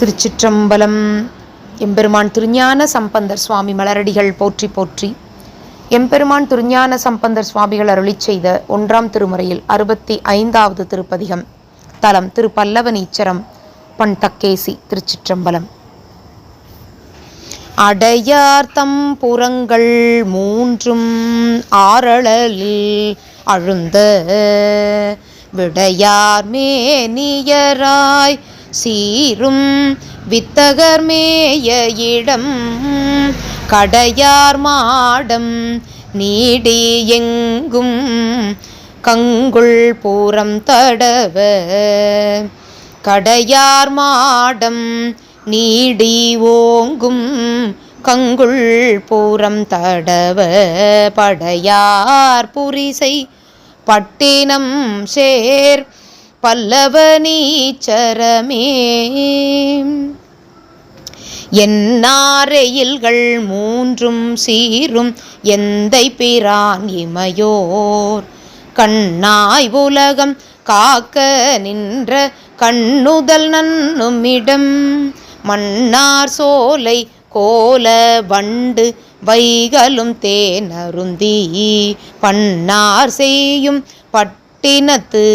திருச்சிற்றம்பலம். எம்பெருமான் திருஞான சம்பந்தர் சுவாமி மலரடிகள் போற்றி போற்றி. எம்பெருமான் திருஞான சம்பந்தர் சுவாமிகள் அருளி செய்த ஒன்றாம் திருமுறையில் அறுபத்தி ஐந்தாவது திருப்பதிகம். தலம் திருப்பல்லவனீச்சரம் பண் தக்கேசி திருச்சிற்றம்பலம். அடையார்த்தம் புறங்கள் மூன்றும் ஆரழலில் அழுந்த. விடையார் மேனியராய் சீரும் வித்தகர்மேய இடம் கடையார் மாடம் நீடி எங்கும் கங்குள் பூரம் தடவ. கடையார் மாடம் நீடி ஓங்கும் கங்குள் பூரம் தடவ. படையார் புரிசை பட்டினம் சேர் பல்லவனீச்சரமே என்னாரையில்கள் மூன்றும் சீரும் எந்தை பிரான் இமையோர். கண்ணாய் உலகம் காக்க நின்ற கண்ணுதல் நன்னுமிடம் மன்னார் சோலை கோல வண்டு வைகலும் தேனருந்தி பன்னார் செய்யும் பட்டினத்து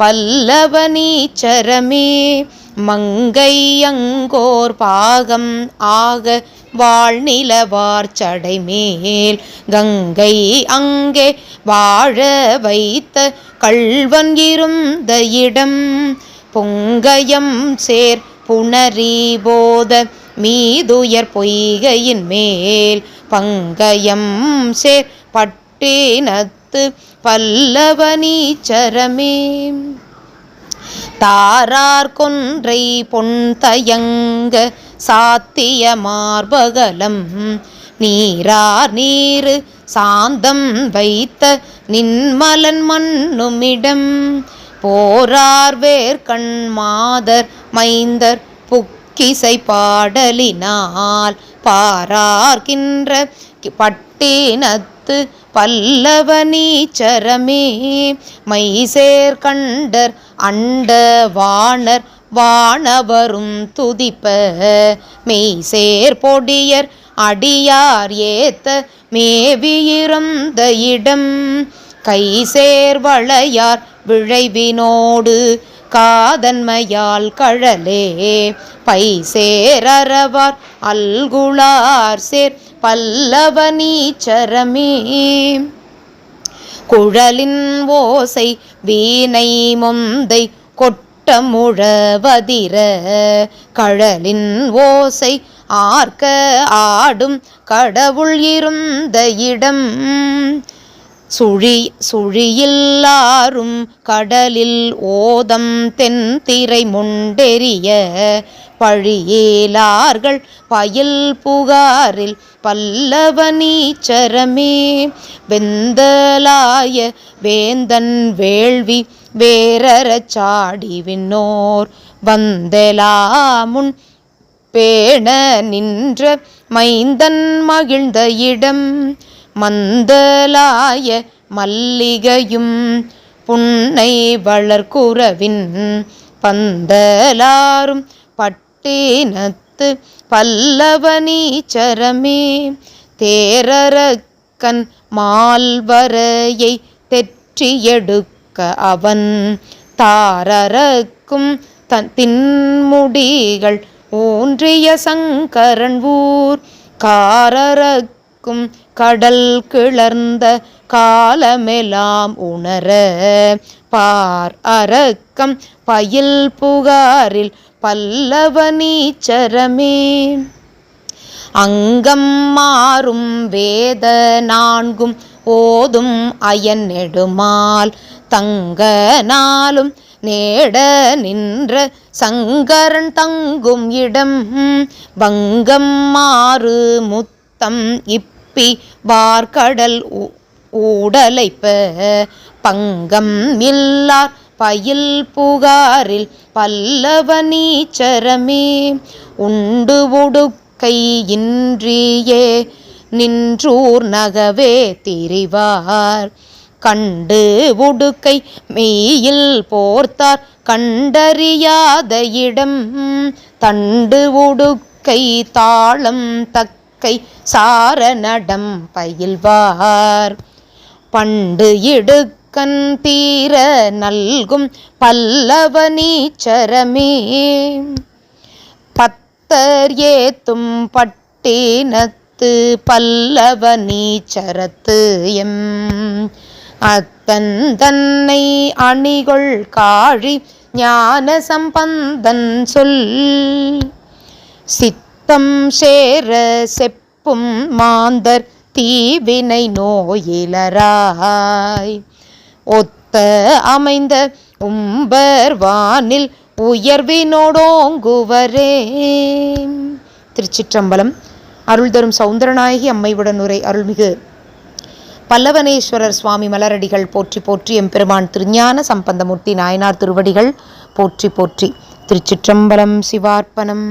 பல்லவனீச்சரமே மங்கையங்கோர் பாகம் ஆக வாழ்நிலவார் சடைமேல். கங்கை அங்கே வாழ வைத்த கள்வன் இருந்த இடம் பொங்கயம் சேர் புணரி போத மீதுயர் பொய்கையின் மேல். பங்கயம் சேர் பட்டினத்து பல்லவனீச்சரமே தாரார் கொன்றை பொன் தயங்க சாத்திய மார்பகலம். நீரார் நீரு சாந்தம் வைத்த நின்மலன் மண்ணுமிடம். போரார் வேர்கண் மாதர் மைந்தர் புக்கிசை பாடலினால் பாரார்கின்ற பட்டினத்து பல்லவனீச்சரமே மைசேர் கண்டர் அண்ட வாணர் வானவரும் துதிப்ப. மெய்சேர் பொடியர் அடியார் ஏத்த மேவியிருந்த இடம். கைசேர் வளையார் விழைவினோடு காதன்மையால் கழலே. பைசேரவார் அல்குளார் சேர் பல்லவனீச்சரமே குழலின் ஓசை வீணை மொந்தை கொட்ட முழவதிர. கழலின் ஓசை ஆர்க்க ஆடும் கடவுள் இருந்த இடம். சுழி சுழியில்லாரும் கடலில் ஓதம் தென்திரை முண்டெறிய பழியேலார்கள் பயில் புகாரில் பல்லவ நீச்சரமே. வெந்தலாய வேந்தன் வேள்வி வேரறச் சாடி விண்ணோர் வந்தலாமுன் பேண நின்ற மைந்தன் மகிழ்ந்த இடம். மந்தலாய மல்லிகையும் புன்னை வளர்குறவின் பந்தலாரும் பட்டினத்து பல்லவனீச்சரமே தேரரக்கன் மால்வரையை தெற்றி எடுக்க அவன் தாரரக்கும் தன் தின்முடிகள் ஊன்றிய சங்கரன் ஊர் காரரக்கும் கடல் கிளர்ந்த காலமெலாம் உணர. பார் அரக்கம் பயில் புகாரில் பல்லவ நீச்சரமே. அங்கம் மாறும் வேத நான்கும் ஓதும் அயன் நெடுமால் தங்க நாளும் நேட நின்ற சங்கரன் தங்கும் இடம். வங்கம் மாறு முத்தம் இப் இப்பி வார்கடல் ஊடலைப்ப. பங்கம் இல்லார் பயில் புகாரில் பல்லவனீச்சரமே உண்டு ஒடுக்கை இன்றியே நின்றூர் நகவே திரிவார். கண்டு உடுக்கை மெய்யில் போர்த்தார் கண்டறியாத இடம். தண்டு உடுக்கை தாளம் தக்க சார சாரணடம் பயில்வார். பண்டு இடுக்கன் தீர நல்கும் பல்லவ நீச்சரமே பத்தர் ஏத்தும் பட்டினத்து பல்லவ நீச்சரத்து எம். அத்தன் தன்னை அணிகொள் காழி ஞான சம்பந்தன் சொல் சித்தம் சேர செப்பும் மாந்தர் தீவினை நோயிலராய். ஒத்த அமைந்த உம்பர் வானில் உயர்வினோடோங்குவரே. திருச்சிற்றம்பலம். அருள் தரும் சௌந்தரநாயகி அம்மைவுடன் உரை அருள்மிகு பல்லவனேஸ்வரர் சுவாமி மலரடிகள் போற்றி போற்றி எம்பெருமான் திருஞான சம்பந்தமூர்த்தி நாயனார் திருவடிகள் போற்றி போற்றி. திருச்சிற்றம்பலம் சிவார்ப்பணம்.